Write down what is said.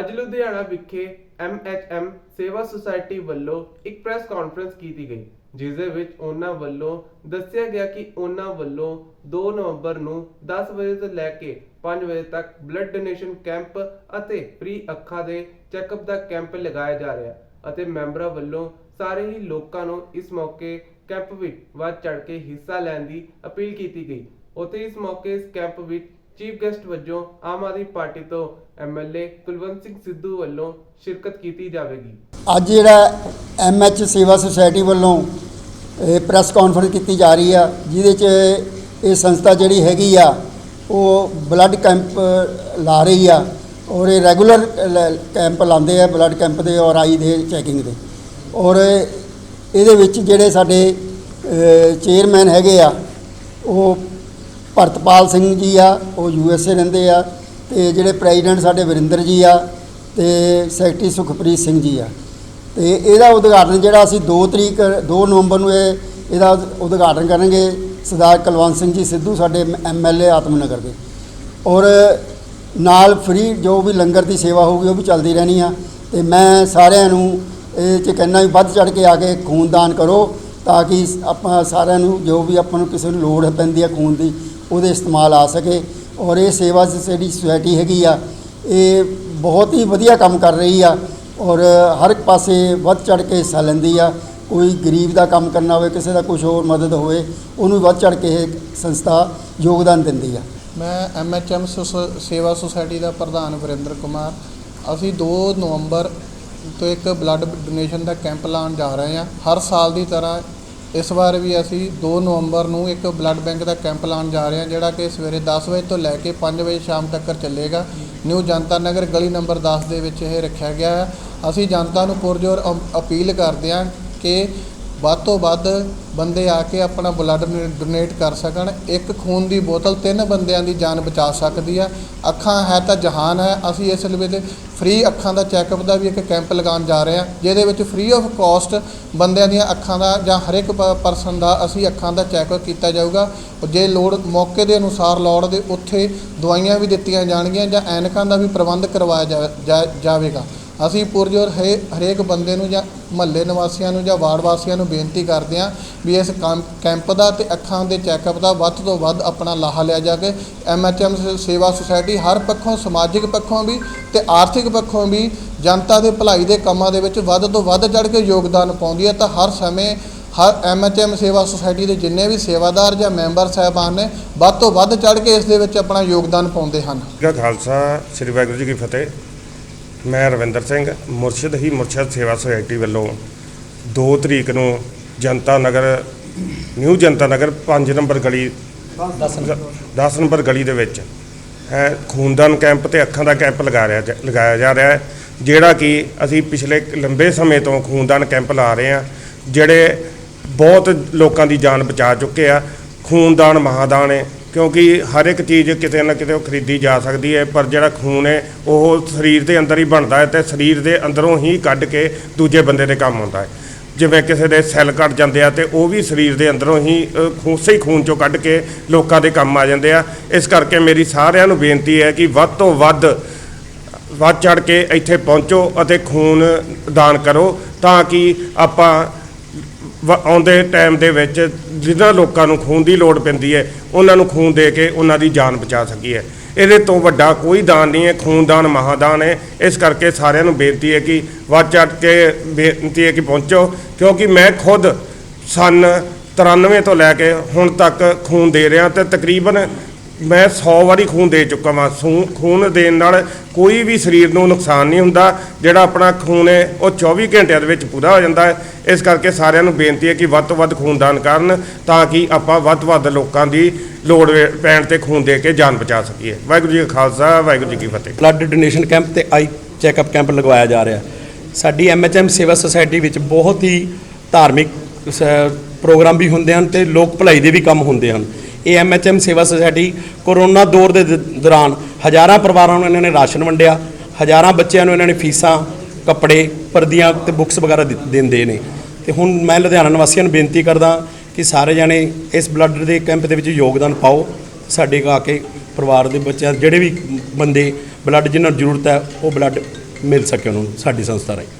ਅੱਜ ਲੁਧਿਆਣਾ ਵਿਖੇ MHM ਸੇਵਾ ਸੁਸਾਇਟੀ ਵੱਲੋਂ ਇੱਕ ਪ੍ਰੈਸ ਕਾਨਫਰੰਸ ਕੀਤੀ ਗਈ ਜਿਸ ਦੇ ਵਿੱਚ ਉਹਨਾਂ ਵੱਲੋਂ ਦੱਸਿਆ ਗਿਆ ਕਿ ਉਹਨਾਂ ਵੱਲੋਂ 2 ਨਵੰਬਰ ਨੂੰ 10 ਵਜੇ ਤੋਂ ਲੈ ਕੇ 5 ਵਜੇ ਤੱਕ ਬਲੱਡ ਡੋਨੇਸ਼ਨ ਕੈਂਪ ਅਤੇ ਫ੍ਰੀ ਅੱਖਾਂ ਦੇ ਚੈੱਕਅਪ ਦਾ ਕੈਂਪ ਲਗਾਇਆ ਜਾ ਰਿਹਾ ਅਤੇ ਮੈਂਬਰਾਂ ਵੱਲੋਂ ਸਾਰੇ ਹੀ ਲੋਕਾਂ ਨੂੰ ਇਸ ਮੌਕੇ ਕੈਂਪ ਵਿੱਚ ਵੱਧ ਚੜ੍ਹ ਕੇ ਹਿੱਸਾ ਲੈਣ ਦੀ ਅਪੀਲ ਕੀਤੀ ਗਈ। ਉੱਥੇ ਇਸ ਮੌਕੇ ਇਸ ਕੈਂਪ ਵਿੱਚ ਚੀਫ ਗੈਸਟ ਵਜੋਂ ਆਮ ਆਦਮੀ ਪਾਰਟੀ ਤੋਂ ਐਮਐਲਏ ਕੁਲਵੰਤ ਸਿੰਘ ਸਿੱਧੂ ਵੱਲੋਂ ਸ਼ਿਰਕਤ ਕੀਤੀ ਜਾਵੇਗੀ। ਅੱਜ ਜਿਹੜਾ ਐਮਐਚ ਸੇਵਾ ਸੁਸਾਇਟੀ ਵੱਲੋਂ ਇਹ ਪ੍ਰੈਸ ਕਾਨਫਰੰਸ ਕੀਤੀ ਜਾ ਰਹੀ ਆ, ਜਿਹਦੇ 'ਚ ਇਹ ਸੰਸਥਾ ਜਿਹੜੀ ਹੈਗੀ ਆ, ਉਹ ਬਲੱਡ ਕੈਂਪ ਲਾ ਰਹੀ ਆ ਔਰ ਇਹ ਰੈਗੂਲਰ ਕੈਂਪ ਲਾਉਂਦੇ ਆ ਬਲੱਡ ਕੈਂਪ ਦੇ ਔਰ ਆਈ ਦੇ ਚੈਕਿੰਗ ਦੇ। ਔਰ ਇਹਦੇ ਵਿੱਚ ਜਿਹੜੇ ਸਾਡੇ ਚੇਅਰਮੈਨ ਹੈਗੇ ਆ, ਉਹ ਭਰਤਪਾਲ ਸਿੰਘ ਜੀ ਆ, ਉਹ ਯੂ ਐਸ ਏ ਰਹਿੰਦੇ ਆ ਤੇ ਜਿਹੜੇ ਪ੍ਰੈਜ਼ੀਡੈਂਟ ਸਾਡੇ ਵਰਿੰਦਰ ਜੀ ਆ ਤੇ ਸੈਕਟਰੀ ਸੁਖਪ੍ਰੀਤ ਸਿੰਘ ਜੀ ਆ। ਤੇ ਇਹਦਾ ਉਦਘਾਟਨ ਜਿਹੜਾ ਅਸੀਂ 2 ਤਰੀਕ 2 ਨਵੰਬਰ ਨੂੰ ਇਹ, ਇਹਦਾ ਉਦਘਾਟਨ ਕਰਨਗੇ ਸਰਦਾਰ ਕੁਲਵੰਤ ਸਿੰਘ ਜੀ ਸਿੱਧੂ ਸਾਡੇ ਐਮਐਲਏ ਆਤਮਨਗਰ ਦੇ। ਔਰ ਨਾਲ ਫ੍ਰੀ ਜੋ ਵੀ ਲੰਗਰ ਦੀ ਸੇਵਾ ਹੋਊਗੀ ਉਹ ਵੀ ਚੱਲਦੀ ਰਹਿਣੀ ਆ ਤੇ ਮੈਂ ਸਾਰਿਆਂ ਨੂੰ ਇਹ ਚ ਕਹਿੰਦਾ ਵੀ ਵੱਧ ਚੜ ਕੇ ਆ ਕੇ ਖੂਨਦਾਨ ਕਰੋ ਤਾਂ ਕਿ ਆਪਾਂ ਸਾਰਿਆਂ ਨੂੰ ਜੋ ਵੀ ਆਪਾਂ ਨੂੰ ਕਿਸੇ ਨੂੰ ਲੋੜ ਪੈਂਦੀ ਆ ਖੂਨ ਦੀ ਉਹਦੇ ਇਸਤੇਮਾਲ ਆ ਸਕੇ ਔਰ ਇਹ ਸੇਵਾ ਜਿਹੜੀ ਸੁਸਾਇਟੀ ਹੈਗੀ ਆ, ਇਹ ਬਹੁਤ ਹੀ ਵਧੀਆ ਕੰਮ ਕਰ ਰਹੀ ਆ ਔਰ ਹਰ ਇੱਕ ਪਾਸੇ ਵੱਧ ਚੜ ਕੇ ਹਿੱਸਾ ਲੈਂਦੀ ਆ। ਕੋਈ ਗਰੀਬ ਦਾ ਕੰਮ ਕਰਨਾ ਹੋਵੇ, ਕਿਸੇ ਦਾ ਕੁਝ ਹੋਰ ਮਦਦ ਹੋਵੇ, ਉਹਨੂੰ ਵੱਧ ਚੜ ਕੇ ਇਹ ਸੰਸਥਾ ਯੋਗਦਾਨ ਦਿੰਦੀ ਆ। ਮੈਂ ਐਮਐਚਐਮ ਸੇਵਾ ਸੁਸਾਇਟੀ ਦਾ ਪ੍ਰਧਾਨ ਵਰਿੰਦਰ ਕੁਮਾਰ। ਅਸੀਂ 2 ਨਵੰਬਰ ਤੋਂ ਇੱਕ ਬਲੱਡ ਡੋਨੇਸ਼ਨ ਦਾ ਕੈਂਪ ਲਾਉਣ ਜਾ ਰਹੇ ਹਾਂ। ਹਰ ਸਾਲ ਦੀ ਤਰ੍ਹਾਂ ਇਸ ਵਾਰ ਵੀ ਅਸੀਂ 2 ਨਵੰਬਰ ਨੂੰ ਇੱਕ ਬਲੱਡ ਬੈਂਕ ਦਾ ਕੈਂਪ ਲਾਉਣ ਜਾ ਰਹੇ ਹਾਂ, ਜਿਹੜਾ ਕਿ ਸਵੇਰੇ 10 ਵਜੇ ਤੋਂ ਲੈ ਕੇ 5 ਵਜੇ ਸ਼ਾਮ ਤੱਕ ਚੱਲੇਗਾ। ਨਿਊ ਜਨਤਾ ਨਗਰ ਗਲੀ ਨੰਬਰ 10 ਦੇ ਵਿੱਚ ਇਹ ਰੱਖਿਆ ਗਿਆ ਹੈ। ਅਸੀਂ ਜਨਤਾ ਨੂੰ ਪੁਰਜੋਰ ਅ- ਅਪੀਲ ਕਰਦੇ ਹਾਂ ਕਿ ਵੱਧ ਤੋਂ ਵੱਧ ਬੰਦੇ ਆ ਕੇ ਆਪਣਾ ਬਲੱਡ ਡੋਨੇਟ ਕਰ ਸਕਣ। ਇੱਕ ਖੂਨ ਦੀ ਬੋਤਲ ਤਿੰਨ ਬੰਦਿਆਂ ਦੀ ਜਾਨ ਬਚਾ ਸਕਦੀ ਹੈ ਅੱਖਾਂ ਹੈ ਤਾਂ ਜਹਾਨ ਹੈ। ਅਸੀਂ ਇਸ ਵੇਲੇ ਫ੍ਰੀ ਅੱਖਾਂ ਦਾ ਚੈੱਕਅਪ ਦਾ ਵੀ ਇੱਕ ਕੈਂਪ ਲਗਾਉਣ ਜਾ ਰਹੇ ਹਾਂ ਜਿਹਦੇ ਵਿੱਚ ਫ੍ਰੀ ਆਫ ਕਾਸਟ ਬੰਦਿਆਂ ਦੀਆਂ ਅੱਖਾਂ ਦਾ ਜਾਂ ਹਰ ਇੱਕ ਪਰਸਨ ਦਾ ਅਸੀਂ ਅੱਖਾਂ ਦਾ ਚੈੱਕਅਪ ਕੀਤਾ ਜਾਊਗਾ। ਜੇ ਲੋੜ ਮੌਕੇ ਦੇ ਅਨੁਸਾਰ ਲੋੜ ਦੇ ਉੱਥੇ ਦਵਾਈਆਂ ਵੀ ਦਿੱਤੀਆਂ ਜਾਣਗੀਆਂ ਜਾਂ ਐਨਕਾਂ ਦਾ ਵੀ ਪ੍ਰਬੰਧ ਕਰਵਾਇਆ ਜਾ- ਜਾ- ਜਾਵੇਗਾ। ਅਸੀਂ ਪੁਰਜੋਰ ਹੈ ਹਰੇਕ ਬੰਦੇ ਨੂੰ ਜਾਂ ਮਹੱਲੇ ਨਿਵਾਸੀਆਂ ਨੂੰ ਜਾਂ ਵਾਰਡ ਵਾਸੀਆਂ ਨੂੰ ਬੇਨਤੀ ਕਰਦੇ ਹਾਂ ਵੀ ਇਸ ਕੰਮ- ਕੈਂਪ ਦਾ ਤੇ ਅੱਖਾਂ ਦੇ ਚੈੱਕਅਪ ਦਾ ਵੱਧ ਤੋਂ ਵੱਧ ਆਪਣਾ ਲਾਹਾ ਲਿਆ ਜਾ ਕੇ ਐਮਐਚਐਮ ਸੇਵਾ ਸੁਸਾਇਟੀ ਹਰ ਪੱਖੋਂ, ਸਮਾਜਿਕ ਪੱਖੋਂ ਵੀ ਤੇ ਆਰਥਿਕ ਪੱਖੋਂ ਵੀ ਜਨਤਾ ਦੇ ਭਲਾਈ ਦੇ ਕੰਮਾਂ ਦੇ ਵਿੱਚ ਵੱਧ ਤੋਂ ਵੱਧ ਚੜ ਕੇ ਯੋਗਦਾਨ ਪਾਉਂਦੀ ਹੈ। ਤਾਂ ਹਰ ਸਮੇਂ ਹਰ ਐਮਐਚਐਮ ਸੇਵਾ ਸੁਸਾਇਟੀ ਦੇ ਜਿੰਨੇ ਵੀ ਸੇਵਾਦਾਰ ਜਾਂ ਮੈਂਬਰ ਸਾਹਿਬਾਨ ਨੇ ਵੱਧ ਤੋਂ ਵੱਧ ਚੜ ਕੇ ਇਸ ਦੇ ਵਿੱਚ ਆਪਣਾ ਯੋਗਦਾਨ ਪਾਉਂਦੇ ਹਨ। ਜੀ ਖਾਲਸਾ। ਸ੍ਰੀ ਵਾਹਿਗੁਰੂ ਜੀ ਕੀ ਫਤਿਹ। ਮੈਂ ਰਵਿੰਦਰ ਸਿੰਘ ਮੁਰਸ਼ਿਦ ਹੀ ਮੁਰਸ਼ਿਦ ਸੇਵਾ ਸੁਸਾਇਟੀ ਵੱਲੋਂ 2 ਤਰੀਕ ਨੂੰ ਜਨਤਾ ਨਗਰ ਨਿਊ ਜਨਤਾ ਨਗਰ 5 ਨੰਬਰ ਗਲੀ 10 ਨੰਬਰ ਗਲੀ। ਦੇ ਵਿੱਚ ਹੈ ਖੂਨਦਾਨ ਕੈਂਪ ਤੇ ਅੱਖਾਂ ਦਾ ਕੈਂਪ ਲਗਾ ਰਿਹਾ ਲਗਾਇਆ ਜਾ ਰਿਹਾ ਹੈ ਜਿਹੜਾ ਕਿ ਅਸੀਂ ਪਿਛਲੇ ਲੰਬੇ ਸਮੇਂ ਤੋਂ ਖੂਨਦਾਨ ਕੈਂਪ ਲਾ ਰਹੇ ਹਾਂ ਜਿਹੜੇ ਬਹੁਤ ਲੋਕਾਂ ਦੀ ਜਾਨ ਬਚਾ ਚੁੱਕੇ ਆ ਖੂਨਦਾਨ ਮਹਾਦਾਨ ਹੈ ਕਿਉਂਕਿ ਹਰ ਇੱਕ ਚੀਜ਼ ਕਿਤੇ ਨਾ ਕਿਤੇ ਉਹ ਖਰੀਦੀ ਜਾ ਸਕਦੀ ਹੈ ਪਰ ਜਿਹੜਾ ਖੂਨ ਹੈ ਉਹ ਸਰੀਰ ਦੇ ਅੰਦਰ ਹੀ ਬਣਦਾ ਹੈ ਤੇ ਸਰੀਰ ਦੇ ਅੰਦਰੋਂ ਹੀ ਕੱਢ ਕੇ ਦੂਜੇ ਬੰਦੇ ਦੇ ਕੰਮ ਆਉਂਦਾ ਹੈ। ਜਿਵੇਂ ਕਿਸੇ ਦੇ ਸੈੱਲ ਕੱਟ ਜਾਂਦੇ ਆ ਤੇ ਉਹ ਵੀ ਸਰੀਰ ਦੇ ਅੰਦਰੋਂ ਹੀ ਅ, ਖੂਨ ਖੂਨ ਚੋਂ ਕੱਢ ਕੇ ਲੋਕਾਂ ਦੇ ਕੰਮ ਆ ਜਾਂਦੇ ਆ। ਇਸ ਕਰਕੇ ਮੇਰੀ ਸਾਰਿਆਂ ਨੂੰ ਬੇਨਤੀ ਹੈ ਕਿ ਵੱਧ ਤੋਂ ਵੱਧ ਵੱਧ ਚੜ ਕੇ ਇੱਥੇ ਪਹੁੰਚੋ ਅਤੇ ਖੂਨ ਦਾਨ ਕਰੋ ਤਾਂ ਕਿ ਆਪਾਂ ਆਉਂਦੇ ਟਾਈਮ ਦੇ ਵਿੱਚ ਜਿਨ੍ਹਾਂ ਲੋਕਾਂ ਨੂੰ ਖੂਨ ਦੀ ਲੋੜ ਪੈਂਦੀ ਹੈ, ਉਹਨਾਂ ਨੂੰ ਖੂਨ ਦੇ ਕੇ ਉਹਨਾਂ ਦੀ ਜਾਨ ਬਚਾ ਸਕੀਏ। ਇਹਦੇ ਤੋਂ ਵੱਡਾ ਕੋਈ ਦਾਨ ਨਹੀਂ ਹੈ, ਖੂਨਦਾਨ ਮਹਾਦਾਨ ਹੈ। ਇਸ ਕਰਕੇ ਸਾਰਿਆਂ ਨੂੰ ਬੇਨਤੀ ਹੈ ਕਿ ਵੱਧ ਚੜ ਕੇ ਬੇਨਤੀ ਹੈ ਕਿ ਪਹੁੰਚੋ, ਕਿਉਂਕਿ ਮੈਂ ਖੁਦ ਸਨ 93 ਤੋਂ ਲੈ ਕੇ ਹੁਣ ਤੱਕ ਖੂਨ ਦੇ ਰਿਹਾ ਤੇ ਤਕਰੀਬਨ ਮੈਂ 100 ਵਾਰੀ ਖੂਨ ਦੇ ਚੁੱਕਾ ਵਾਂ। ਸੂ- ਖੂਨ ਦੇਣ ਨਾਲ ਕੋਈ ਵੀ ਸਰੀਰ ਨੂੰ ਨੁਕਸਾਨ ਨਹੀਂ ਹੁੰਦਾ। ਜਿਹੜਾ ਆਪਣਾ ਖੂਨ ਹੈ, ਉਹ 24 ਘੰਟਿਆਂ ਦੇ ਵਿੱਚ ਪੂਰਾ ਹੋ ਜਾਂਦਾ ਹੈ। ਇਸ ਕਰਕੇ ਸਾਰਿਆਂ ਨੂੰ ਬੇਨਤੀ ਹੈ ਕਿ ਵੱਧ ਤੋਂ ਵੱਧ ਖੂਨਦਾਨ ਕਰਨ ਤਾਂ ਕਿ ਆਪਾਂ ਵੱਧ ਤੋਂ ਵੱਧ ਲੋਕਾਂ ਦੀ ਲੋੜ ਵੇ- ਪੈਣ ਤੇ ਖੂਨ ਦੇ ਕੇ ਜਾਨ ਬਚਾ ਸਕੀਏ। ਵਾਹਿਗੁਰੂ ਜੀ ਕਾ ਖਾਲਸਾ, ਵਾਹਿਗੁਰੂ ਜੀ ਕੀ ਫਤਿਹ। ਬਲੱਡ ਡੋਨੇਸ਼ਨ ਕੈਂਪ ਤੇ ਆਈ ਚੈੱਕਅਪ ਕੈਂਪ ਲਗਵਾਇਆ ਜਾ ਰਿਹਾ। ਸਾਡੀ ਐਮਐਚਐਮ ਸੇਵਾ ਸੁਸਾਇਟੀ ਵਿੱਚ ਬਹੁਤ ਹੀ ਧਾਰਮਿਕ ਸ- ਪ੍ਰੋਗਰਾਮ ਵੀ ਹੁੰਦੇ ਹਨ ਤੇ ਲੋਕ ਭਲਾਈ ਦੇ ਵੀ ਕੰਮ ਹੁੰਦੇ ਹਨ। ਇਹ ਐਮਐਚਐਮ ਸੇਵਾ ਸੁਸਾਇਟੀ ਕੋਰੋਨਾ ਦੌਰ ਦੇ ਦ- ਦੌਰਾਨ ਹਜ਼ਾਰਾਂ ਪਰਿਵਾਰਾਂ ਨੂੰ ਇਹਨਾਂ ਨੇ ਰਾਸ਼ਨ ਵੰਡਿਆ, ਹਜ਼ਾਰਾਂ ਬੱਚਿਆਂ ਨੂੰ ਇਹਨਾਂ ਨੇ ਫੀਸਾਂ, ਕੱਪੜੇ, ਪਰਦੀਆਂ ਤੇ ਬੁੱਕਸ ਵਗੈਰਾ ਦਿ- ਦਿੰਦੇ ਨੇ। ਤੇ ਹੁਣ ਮੈਂ ਲੁਧਿਆਣਾ ਨਿਵਾਸੀਆਂ ਨੂੰ ਬੇਨਤੀ ਕਰਦਾ ਕਿ ਸਾਰੇ ਜਾਣੇ ਇਸ ਬਲੱਡ ਦੇ ਕੈਂਪ ਦੇ ਵਿੱਚ ਯੋਗਦਾਨ ਪਾਓ, ਸਾਡੇ ਆ ਕੇ ਪਰਿਵਾਰ ਦੇ ਬੱਚਿਆਂ, ਜਿਹੜੇ ਵੀ ਬੰਦੇ ਬਲੱਡ ਜਿਨ੍ਹਾਂ ਨੂੰ ਜ਼ਰੂਰਤ ਹੈ, ਉਹ ਬਲੱਡ ਮਿਲ ਸਕੇ ਉਹਨਾਂ ਨੂੰ, ਸਾਡੀ ਸੰਸਥਾ ਰਾਹੀਂ।